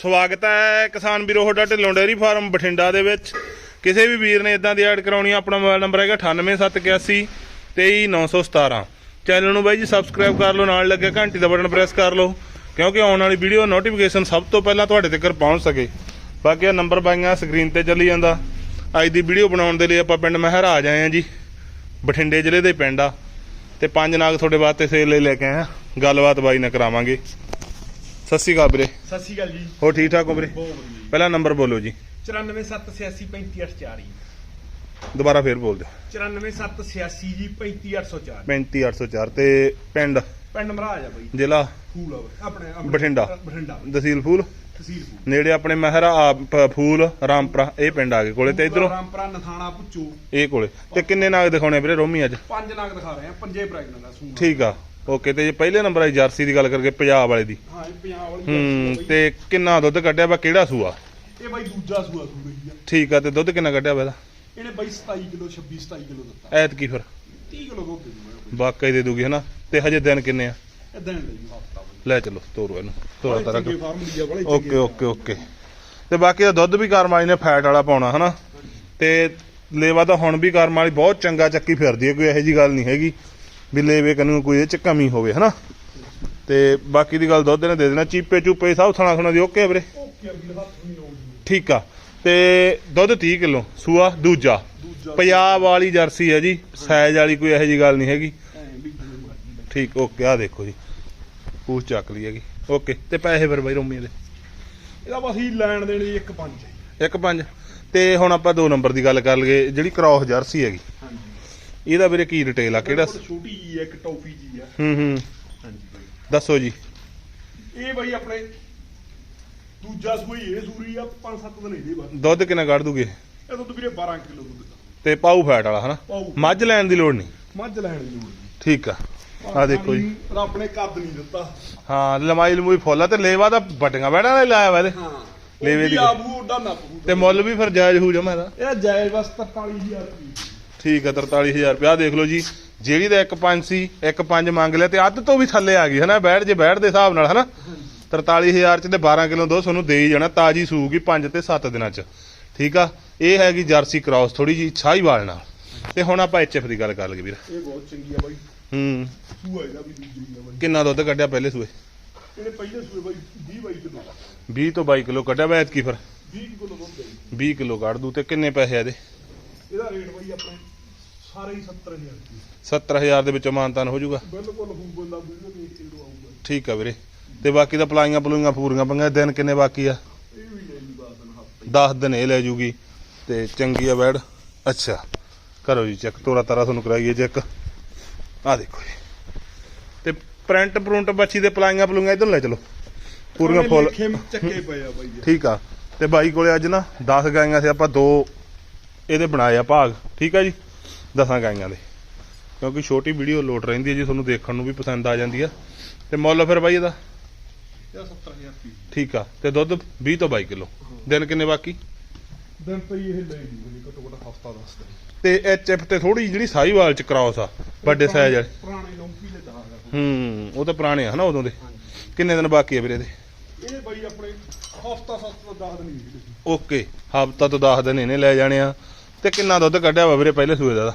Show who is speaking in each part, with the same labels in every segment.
Speaker 1: ਸਵਾਗਤ ਹੈ ਕਿਸਾਨ ਵੀਰੋ ਤੁਹਾਡਾ ਢਿੱਲੋਂ ਡੇਅਰੀ ਫਾਰਮ ਬਠਿੰਡਾ ਦੇ ਵਿੱਚ। ਕਿਸੇ ਵੀ ਵੀਰ ਨੇ ਇਦਾਂ ਦੀ ਐਡ ਕਰਾਉਣੀ ਆ, ਆਪਣਾ ਮੋਬਾਈਲ ਨੰਬਰ ਹੈਗਾ 98781 23917 ਚੈਨਲ ਨੂੰ ਬਾਈ ਜੀ ਸਬਸਕ੍ਰਾਈਬ ਕਰ ਲਓ ਨਾਲ ਲੱਗੇ ਘੰਟੀ ਦਾ ਬਟਨ ਪ੍ਰੈਸ ਕਰ ਲਓ ਕਿਉਂਕਿ ਆਉਣ ਵਾਲੀ ਵੀਡੀਓ ਨੋਟੀਫਿਕੇਸ਼ਨ ਸਭ ਤੋਂ ਪਹਿਲਾਂ ਤੁਹਾਡੇ ਤੱਕ ਪਹੁੰਚ ਸਕੇ। ਬਾਕੀ ਆ ਨੰਬਰ ਬਾਈਆਂ ਸਕਰੀਨ ਤੇ ਚੱਲੀ ਜਾਂਦਾ। ਅੱਜ ਦੀ ਵੀਡੀਓ ਬਣਾਉਣ ਦੇ ਲਈ ਆਪਾਂ ਪਿੰਡ ਮਹਿਰਾਜ ਆਏ ਆ ਜੀ ਬਠਿੰਡੇ ਜ਼ਿਲ੍ਹੇ ਦੇ ਪਿੰਡ ਆ। ਤੇ ਪੰਜ ਨਾਗ ਤੁਹਾਡੇ ਵਾਸਤੇ ਸੇਲ ਲਈ ਲੈ ਕੇ ਆਏ ਆ। ਗੱਲਬਾਤ ਬਾਈ ਨਾਲ ਕਰਾਵਾਂਗੇ। ਸਤਿ ਸ਼੍ਰੀ ਅਕਾਲ ਵੀਰੇ।
Speaker 2: ਸਤਿ ਸ਼੍ਰੀ ਅਕਾਲ ਜੀ।
Speaker 1: ਹੋ ਠੀਕ ਠਾਕ ਹੋ ਵੀਰੇ?
Speaker 2: ਬਹੁਤ ਵਧੀਆ
Speaker 1: ਪਹਿਲਾ ਨੰਬਰ ਬੋਲੋ ਜੀ।
Speaker 2: 94786353804
Speaker 1: ਦੁਬਾਰਾ ਫੇਰ ਬੋਲ ਦਿਓ
Speaker 2: 94786 ਜੀ 35804
Speaker 1: 35804 ਤੇ ਪਿੰਡ?
Speaker 2: ਪਿੰਡ ਮਹਾਰਾਜ ਆ ਬਈ।
Speaker 1: ਜ਼ਿਲ੍ਹਾ?
Speaker 2: ਫੂਲ ਆ ਬਈ, ਆਪਣੇ ਆਪਣੇ-
Speaker 1: ਬਠਿੰਡਾ।
Speaker 2: ਬਠਿੰਡਾ
Speaker 1: ਤਹਿਸੀਲ ਫੂਲ?
Speaker 2: ਤਹਿਸੀਲ ਫੂਲ।
Speaker 1: ਨੇੜੇ ਆਪਣੇ ਮਹਿਰਾ ਆ, ਪ- ਫੂਲ ਰਾਮਪੁਰਾ ਇਹ ਪਿੰਡ ਆ ਗਏ ਕੋਲੇ ਤੇ ਇਧਰੋਂ?
Speaker 2: ਰਾਮਪੁਰਾ ਨਥਾਣਾ ਪੁੱਚੋ।
Speaker 1: ਇਹ ਕੋਲੇ। ਤੇ ਕਿੰਨੇ ਨਾਗ ਦਿਖਾਉਣੇ ਵੀਰੇ? ਰੋਮੀ ਅੱਜ।
Speaker 2: ਪੰਜ ਨਾਗ ਦਿਖਾ ਰਹੇ ਆ। ਪੰਜੇ ਪ੍ਰੈਗਨੈਂਟ ਆ ਸੂਣਾ।
Speaker 1: ਠੀਕ ਆ। ਓਕੇ ਤੇ ਜੇ ਪਹਿਲੇ ਨੰਬਰ ਆਈ ਜਰਸੀ ਦੀ ਗੱਲ ਕਰਕੇ ਪੰਜਾਬ ਵਾਲੇ ਦੀ।
Speaker 2: ਹਾਂ ਇਹ ਪੰਜਾਬ ਵਾਲੀ
Speaker 1: ਹੂੰ
Speaker 2: ਜਰਸੀ ਆ
Speaker 1: ਤੇ ਕਿੰਨਾ ਦੁੱਧ ਕੱਢਿਆ ਵਾ ਕਿਹੜਾ ਸੂਆ?
Speaker 2: ਬਈ। ਇਹ ਬਾਈ ਦੂਜਾ ਸੂਆ ਆ।
Speaker 1: ਠੀਕ ਆ ਤੇ ਦੁੱਧ ਕਿੰਨਾ ਕੱਢਿਆ ਵਾ ਇਹਦਾ?
Speaker 2: ਇਹਨੇ ਬਾਈ 27 ਕਿਲੋ 26 27 ਕਿਲੋ ਦਿੱਤਾ।
Speaker 1: ਐਤ ਕੀ ਫਿਰ।
Speaker 2: 30 ਕਿਲੋ ਦੁੱਧ ਦੇ ਦੂੰਗਾ
Speaker 1: ਵਾਕਈ ਦੇ ਦੂਗੀ ਹਨਾ? ਤੇ ਹਜੇ ਦਿਨ ਕਿੰਨੇ ਆ?
Speaker 2: ਇਦਾਂ ਹੀ ਲਈ ਹਫਤਾ ਬਈ।
Speaker 1: ਲੈ ਚਲੋ ਤੋਰੋ ਇਹਨੂੰ ਤੋਰਾ ਤਾਰਾ
Speaker 2: ਚੰਗੇ ਫਾਰਮ ਦੀ ਆ ਬੜੇ
Speaker 1: ਓਕੇ ਓਕੇ ਓਕੇ। ਤੇ ਬਾਕੀ ਦਾ ਦੁੱਧ ਵੀ ਕਰਮ ਵਾਲੀ ਨੇ ਫੈਟ ਵਾਲਾ ਪਾਉਣਾ ਹਨਾ? ਤੇ ਲੇਵਾ ਤਾਂ ਹੁਣ ਵੀ ਕਰਮ ਵਾਲੀ ਬਹੁਤ ਚੰਗਾ ਚੱਕੀ ਫਿਰਦੀ ਹੈ ਕੋਈ ਇਹੋ ਜੀ ਗੱਲ ਨਹੀਂ ਹੈਗੀ। ਵੀ ਲੇਵੇ ਕਨੂੰ ਕੋਈ ਇਹ ਚ ਕਮੀ ਹੋਵੇ ਹਨਾ? ਤੇ ਬਾਕੀ ਦੀ ਗੱਲ ਦੁੱਧ ਨੇ ਦੇ ਦੇਣਾ ਚੀਪੇ ਚੂਪੇ ਸਭ ਥਣਾ ਥਣਾ ਦੀ ਓਕੇ ਵੀਰੇ? ਠੀਕ ਆ। ਤੇ ਦੁੱਧ 30 ਕਿਲੋ ਸੂਆ ਦੂਜਾ। ਪੰਜਾਬ ਵਾਲੀ ਜਰਸੀ ਹੈ ਜੀ ਸਾਈਜ਼ ਵਾਲੀ ਕੋਈ ਇਹੋ ਜੀ ਗੱਲ ਨਹੀਂ ਹੈਗੀ। ਠੀਕ ਓਕੇ ਆ ਦੇਖੋ ਜੀ। ਪੂਛ ਚੱਕ ਲਈ ਹੈਗੀ। ਓਕੇ ਤੇ ਪੈਸੇ ਫਿਰ ਬਾਈ ਰੋਮੀਆਂ ਦੇ।
Speaker 2: ਇਹਦਾ ਬਸ ਹੀ ਲੈਣ ਦੇਣ ਦੀ ਇੱਕ ਪੰਜ। ਹੈ
Speaker 1: ਇੱਕ ਪੰਜ। ਤੇ ਹੁਣ ਆਪਾਂ ਦੋ ਨੰਬਰ ਦੀ ਗੱਲ ਕਰ ਲਈਏ ਜਿਹੜੀ ਕ੍ਰਾਸ ਜਰਸੀ ਹੈਗੀ। ਇਹਦਾ ਵੀਰੇ ਕੀ ਰਿਟੇਲ ਆ? ਕਿਹੜਾ
Speaker 2: ਬਿਲਕੁਲ ਛੋਟੀ ਜੀ ਹੈ ਇੱਕ ਟੌਫੀ ਜੀ ਹੈ।
Speaker 1: ਹੂੰ ਹੂੰ।
Speaker 2: ਹਾਂਜੀ ਬਾਈ।
Speaker 1: ਦੱਸੋ ਜੀ।
Speaker 2: ਇਹ ਬਾਈ ਆਪਣੇ ਦੂਜਾ ਸੂਈ ਇਹ ਸੂਰੀ ਆ 5-7 ਦਿਨ ਇਹਦੇ ਬਾਅਦ।
Speaker 1: ਦੁੱਧ ਕਿੰਨਾ ਕੱਢ ਦੂਗੇ?
Speaker 2: ਇਹ ਦੁੱਧ ਵੀਰੇ 12 ਕਿਲੋ ਦੁੱਧ ਦਾ।
Speaker 1: ਤੇ ਪਾਊ ਫੈਟ ਵਾਲਾ ਹਨਾ?
Speaker 2: ਪਾਊ।
Speaker 1: ਮੱਝ ਲੈਣ ਦੀ ਲੋੜ ਨਹੀਂ?
Speaker 2: ਮੱਝ ਲੈਣ ਦੀ ਲੋੜ ਨਹੀਂ।
Speaker 1: ਠੀਕ ਆ। ਆ ਦੇਖੋ ਜੀ।
Speaker 2: ਰੱਬ ਨੇ ਕੱਦ ਨਹੀਂ ਦਿੱਤਾ।
Speaker 1: ਹਾਂ ਲਮਾਈ ਲਮੂਈ ਫੁੱਲ ਆ ਤੇ ਲੇਵਾ ਤਾਂ ਵੱਡੀਆਂ ਬੈੜਾਂ ਨੇ ਲਾਇਆ ਵਾ ਇਹਦੇ।
Speaker 2: ਹਾਂ
Speaker 1: ਲੇਵੇ ਦੀ-
Speaker 2: ਆਬੂ ਉਹਦਾ ਨੱਪੂ
Speaker 1: ਤੇ ਮੁੱਲ ਵੀ ਫਿਰ ਜਾਇਜ਼ ਹੋ ਜਮਾ ਇਹਦਾ
Speaker 2: ਇਹ ਜਾਇਜ਼ ਬਸ 43000 ਰੁਪਏ।
Speaker 1: ਠੀਕ ਆ 43000 ਰੁਪਇਆ ਦੇਖ ਲਓ ਜੀ ਜਿਹੜੀ ਦਾ ਇੱਕ ਪੰਜ ਸੀ ਇੱਕ ਪੰਜ ਮੰਗ ਲਿਆ ਤੇ ਅੱਧ ਤੋਂ ਵੀ ਥੱਲੇ ਆ ਗਈ ਹਨਾ? ਬੈਠ ਜੇ ਬੈਠ ਦੇ ਹਿਸਾਬ ਨਾਲ ਹਨਾ? 43000 ਚ ਤੇ 12 ਕਿਲੋ ਦੋ ਤੁਹਾਨੂੰ ਦੇ ਹੀ ਜਾਣਾ ਤਾਜੀ ਸੂਗੀ 5 ਤੇ 7 ਦਿਨਾਂ ਚ। ਠੀਕ ਆ? ਇਹ ਹੈਗੀ ਜਰਸੀ ਕ੍ਰਾਸ ਥੋੜੀ ਜੀ ਛਾਈਵਾਲ ਨਾਲ। ਤੇ ਹੁਣ ਆਪਾਂ ਐਚਐਫ ਦੀ ਗੱਲ ਕਰ ਲਈਏ ਵੀਰ।
Speaker 2: ਇਹ ਬਹੁਤ ਚੰਗੀ ਆ ਬਾਈ।
Speaker 1: ਹੂੰ।
Speaker 2: ਸੂਆ ਇਹਦਾ ਵੀ ਦੂਜੀ ਆ ਬਾਈ।
Speaker 1: ਕਿੰਨਾ ਦੁੱਧ ਕੱਢਿਆ ਪਹਿਲੇ ਸੂਏ?
Speaker 2: ਇਹਨੇ ਪਹਿਲੇ ਸੂਏ ਬਾਈ 20 ਬਾਈ ਕਿਲੋ।
Speaker 1: 20 ਤੋਂ 22 ਕਿਲੋ ਕੱਢਿਆ ਵਾ ਐਤਕੀ ਫਿਰ?
Speaker 2: 20 ਕਿਲੋ ਦੁੱਧ ਹੈ
Speaker 1: 20 ਕਿਲੋ ਕੱਢ ਦੂ ਤੇ ਕਿੰਨੇ ਪੈਸੇ ਆ ਇਹਦੇ?
Speaker 2: ਇਹਦਾ ਰੇਟ ਬਾਈ ਆਪਣੇ ਸਾਰੇ ਹੀ 70000 ਰੁਪਏ
Speaker 1: 70000 ਦੇ ਵਿੱਚੋਂ ਮਾਨਤਾਨ ਹੋ ਜਾਊਗਾ।
Speaker 2: ਬਿਲਕੁਲ ਹੂੰ ਬੰਦਾ ਵੀਡੀਓ ਦੇਖ ਕੇ ਜਦੋਂ ਆਊਗਾ।
Speaker 1: ਠੀਕ ਆ ਵੀਰੇ। ਤੇ ਬਾਕੀ ਤਾਂ ਪਲਾਈਆਂ ਪਲੂਈਆਂ ਪੂਰੀਆਂ ਪੰਗਾ ਦਿਨ ਕਿੰਨੇ ਬਾਕੀ ਆ?
Speaker 2: ਇਹ ਵੀ ਲੈ ਜੂ ਦਸ ਦਿਨ ਹਫ਼ਤੇ।
Speaker 1: 10 ਦਿਨ ਇਹ ਲੈ ਜੂਗੀ। ਤੇ ਚੰਗੀ ਆ ਬੈਡ। ਅੱਛਾ। ਕਰੋ ਜੀ ਚੈੱਕ ਤੋਰਾ ਤਾਰਾ ਤੁਹਾਨੂੰ ਕਰਾਈਏ ਚੈੱਕ। ਆ ਦੇਖੋ ਜੀ। ਤੇ ਪ੍ਰਿੰਟ ਪ੍ਰੁੰਟ ਬੱਚੀ ਦੇ ਪਲਾਈਆਂ ਪਲੂਈਆਂ ਇਧਰ ਲੈ ਚਲੋ। ਪੂਰੀਆਂ ਫੁੱਲ।
Speaker 2: ਖੇਮ ਚੱਕੇ ਪਏ ਆ ਬਾਈ ਜੀ।
Speaker 1: ਠੀਕ ਆ। ਤੇ ਬਾਈ ਕੋਲੇ ਅੱਜ ਨਾ 10 ਗਾਈਆਂ ਸੀ ਆਪਾਂ ਦੋ ਇਹਦੇ ਬਣਾਏ ਆ ਭਾਗ। ਠੀਕ ਆ ਜੀ? 10 ਗਾਈਆਂ ਦੇ। ਕਿਉਂਕਿ ਛੋਟੀ ਵੀਡੀਓ ਲੋਡ ਰਹਿੰਦੀ ਹੈ ਜੀ ਤੁਹਾਨੂੰ ਦੇਖਣ ਨੂੰ ਵੀ ਪਸੰਦ ਆ ਜਾਂਦੀ ਆ ਤੇ ਮੁੱਲ ਫਿਰ ਬਾਈ ਇਹਦਾ?
Speaker 2: ਇਹ 70000 ਰੁਪਏ
Speaker 1: ਠੀਕ ਆ ਤੇ ਦੁੱਧ 20 ਤੋਂ 22 ਕਿਲੋ। ਦਿਨ ਕਿੰਨੇ ਬਾਕੀ?
Speaker 2: ਦਿਨ ਤਾਂ ਇਹ ਲੈ ਜੂ ਘੱਟੋ ਘੱਟ ਹਫਤਾ ਦੱਸ ਦੇ।
Speaker 1: ਤੇ ਐਚਐਫ ਤੇ ਥੋੜੀ ਜਿਹੜੀ ਸਾਈਵਾਲ ਚ ਕ੍ਰਾਸ ਆ ਵੱਡੇ ਸਾਈਜ਼ ਵਾਲੇ।
Speaker 2: ਪੁਰਾਣੇ ਲੰਪੀ ਦੇ ਦਾਗ ਆ
Speaker 1: ਹੂੰ ਉਹ ਤਾਂ ਪੁਰਾਣੇ ਆ ਹਨਾ ਉਦੋਂ ਦੇ। ਕਿੰਨੇ ਦਿਨ ਬਾਕੀ ਆ ਵੀਰੇ ਦੇ
Speaker 2: ਇਹ ਬਾਈ ਆਪਣੇ ਹਫਤਾ ਸੱਤ ਤੋਂ 10 ਦਿਨ
Speaker 1: ਓਕੇ ਹਫਤਾ ਤੋਂ 10 ਦਿਨ ਇਹਨੇ ਲੈ ਜਾਣੇ ਆ। ਤੇ ਕਿੰਨਾ ਦੁੱਧ ਕੱਢਿਆ ਵਾ ਵੀਰੇ ਪਹਿਲੇ ਸੂਏ ਦਾ?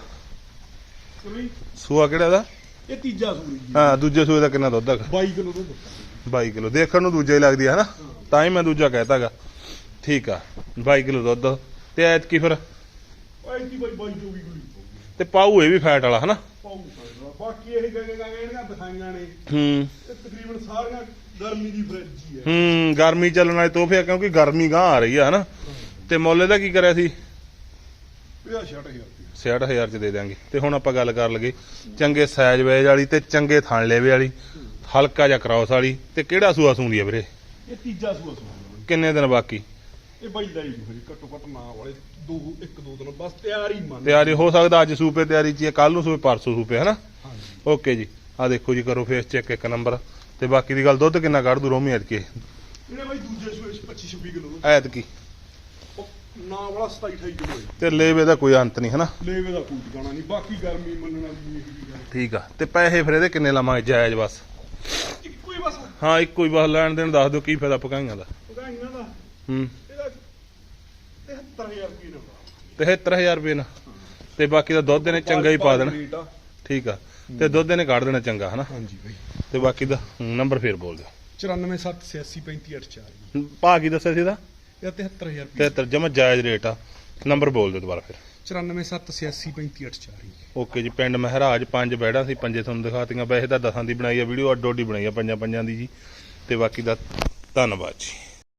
Speaker 2: ਕਿਵੇਂ
Speaker 1: ਸੂਆ ਕਿਹੜਾ ਦਾ?
Speaker 2: ਇਹ ਤੀਜਾ ਸੂਰੀ ਜੀ
Speaker 1: ਹਾਂ। ਦੂਜੇ ਸੂਏ ਦਾ ਕਿੰਨਾ ਦੁੱਧ ਹੈਗਾ
Speaker 2: 22 ਕਿਲੋ ਦੁੱਧ। ਦਿੱਤਾ
Speaker 1: 22 ਕਿਲੋ। ਦੇਖਣ ਨੂੰ ਦੂਜਾ ਹੀ ਲੱਗਦੀ ਹੈ। ਹਨਾ ਤਾਂ ਹੀ ਮੈਂ ਦੂਜਾ ਕਹਿਤਾਗਾ ਠੀਕ ਆ। 22 ਕਿਲੋ ਦੁੱਧ। ਤੇ ਐਤ ਕੀ ਫਿਰ
Speaker 2: ਬਾਈ 22 24 ਕਿਲੋ।
Speaker 1: ਤੇ ਪਾਊ ਇਹ ਵੀ ਫੈਟ ਵਾਲਾ ਹਨਾ?
Speaker 2: ਪਾਉ ਸਕਦਾ ਬਾਕੀ ਇਹ ਗੰਗੇ ਗੰਗੇ ਇਹਨਾਂ ਦਿਖਾਈਆਂ ਨੇ
Speaker 1: ਹੂੰ।
Speaker 2: ਇਹ ਤਕਰੀਬਨ ਸਾਰੀਆਂ ਗਰਮੀ ਦੀ ਫਰਿੱਜ ਹੀ ਹੈ।
Speaker 1: ਹੂੰ ਗਰਮੀ ਚੱਲਣ ਵਾਲੇ ਤੋਹਫੇ ਆ ਕਿਉਂਕਿ ਗਰਮੀ ਗਾਂ ਆ ਰਹੀ ਆ ਹਨਾ? ਤੇ ਮੁੱਲ ਇਹਦਾ ਕੀ ਕਰਿਆ ਸੀ?
Speaker 2: ਇਹਦਾ 60000 ਰੁਪਏ
Speaker 1: 66000 ਚ ਦੇ ਦਾਂਗੇ ਤੇ ਹੁਣ ਆਪਾਂ ਗੱਲ ਕਰ ਲਗੇ ਚੰਗੇ ਸਾਈਜ਼ ਵੇਜ ਵਾਲੀ ਤੇ ਚੰਗੇ ਥਣ ਲੇਵੇ ਵਾਲੀ ਹਲਕਾ ਜਿਹਾ ਕ੍ਰਾਸ ਵਾਲੀ ਤੇ ਕਿਹੜਾ ਸੂਆ ਸੂੰਦੀ ਆ ਵੀਰੇ?
Speaker 2: ਇਹ ਤੀਜਾ ਸੂਆ ਸੂਆ
Speaker 1: ਕਿੰਨੇ ਦਿਨ ਬਾਕੀ?
Speaker 2: ਇਹ ਬਾਈ ਲੈ ਜੂ ਹਜੇ ਘੱਟੋ ਘੱਟ ਨਾ ਵਾਲੇ ਦੋ ਇੱਕ ਦੋ ਦਿਨ ਬਸ ਤਿਆਰ ਮੰਨ
Speaker 1: ਤਿਆਰੀ ਹੋ ਸਕਦਾ ਅੱਜ ਸੂਪੇ ਤਿਆਰੀ ਚ ਕੱਲ ਨੂੰ ਸੂਪੇ ਪਰਸੋਂ ਸੂਪੇ ਹਨਾ? ਓਕੇ ਜੀ। ਆ ਦੇਖੋ ਜੀ ਕਰੋ ਫੇਸ ਚੈੱਕ ਇੱਕ ਨੰਬਰ ਤੇ ਬਾਕੀ ਦੀ ਗੱਲ ਦੁੱਧ ਕਿੰਨਾ ਕੱਢ ਦੂ ਰੋਮੀ ਐਤ ਕੇ
Speaker 2: ਇਹਨੇ ਬਾਈ ਦੂਜੇ ਸੂਏ 25 26 ਕਿਲੋ ਦੁੱਧ। ਨਾ ਵਾਲਾ 27 28 ਕਿਲੋ ਹੈ।
Speaker 1: ਤੇ ਲੇਵੇ ਦਾ ਕੋਈ ਅੰਤ ਨਹੀਂ ਹਨਾ?
Speaker 2: ਲੇਵੇ ਦਾ ਕੋਈ ਟਿਕਾਣਾ ਨਹੀਂ ਬਾਕੀ ਗਰਮੀ ਮੰਨਣ ਵਾਲੀ
Speaker 1: ਠੀਕ ਆ ਤੇ ਪੈਸੇ ਫਿਰ ਇਹਦੇ ਕਿੰਨੇ ਲਾਵਾਂਗੇ ਜਾਇਜ਼ ਬਸ?
Speaker 2: ਇੱਕੋ ਹੀ ਬਸ।
Speaker 1: ਹਾਂ ਇੱਕੋ ਹੀ ਬਸ ਲੈਣ ਦੇਣ ਦੱਸ ਦਿਓ ਕੀ ਫਾਇਦਾ ਪਕਾਈਆਂ ਦਾ।
Speaker 2: ਇਹਨਾਂ ਦਾ।
Speaker 1: ਹੂੰ।
Speaker 2: ਇਹਦਾ 73000 ਰੁਪਏ ਦਾ।
Speaker 1: 73000 ਰੁਪਏ ਨਾਲ ਤੇ ਬਾਕੀ ਦਾ ਦੁੱਧ ਨੇ ਚੰਗਾ ਹੀ ਪਾ ਦੇਣਾ। ਠੀਕ ਆ ਤੇ ਦੁੱਧ ਨੇ ਕੱਢ ਦੇਣਾ ਚੰਗਾ ਹਨਾ?
Speaker 2: ਹਾਂਜੀ ਬਾਈ।
Speaker 1: ਤੇ ਬਾਕੀ ਦਾ ਨੰਬਰ ਫੇਰ ਬੋਲ ਦਿਓ।
Speaker 2: 94768538
Speaker 1: ਭਾ ਕੀ ਦੱਸਿਆ ਸੀ ਇਹਦਾ?
Speaker 2: ਇਹ 73000 ਰੁਪਏ
Speaker 1: 73 ਜਮਾ ਜਾਇਜ਼ ਰੇਟ ਆ। ਨੰਬਰ ਬੋਲ ਦਿਓ ਦੁਬਾਰਾ ਫਿਰ।
Speaker 2: 94768538
Speaker 1: ਓਕੇ ਜੀ ਪਿੰਡ ਮਹਿਰਾਜ ਪੰਜ ਬੈੜਾ ਸੀ ਪੰਜੇ ਤੁਹਾਨੂੰ ਦਿਖਾਤੀਆਂ। ਵੈਸੇ ਤਾਂ ਦਸਾਂ ਦੀ ਬਣਾਈ ਆ ਵੀਡੀਓ ਅੱਡੋ ਅੱਡੀ ਬਣਾਈ ਆ ਪੰਜਾਂ ਪੰਜਾਂ ਦੀ ਜੀ। ਤੇ ਬਾਕੀ ਦਾ ਧੰਨਵਾਦ ਜੀ।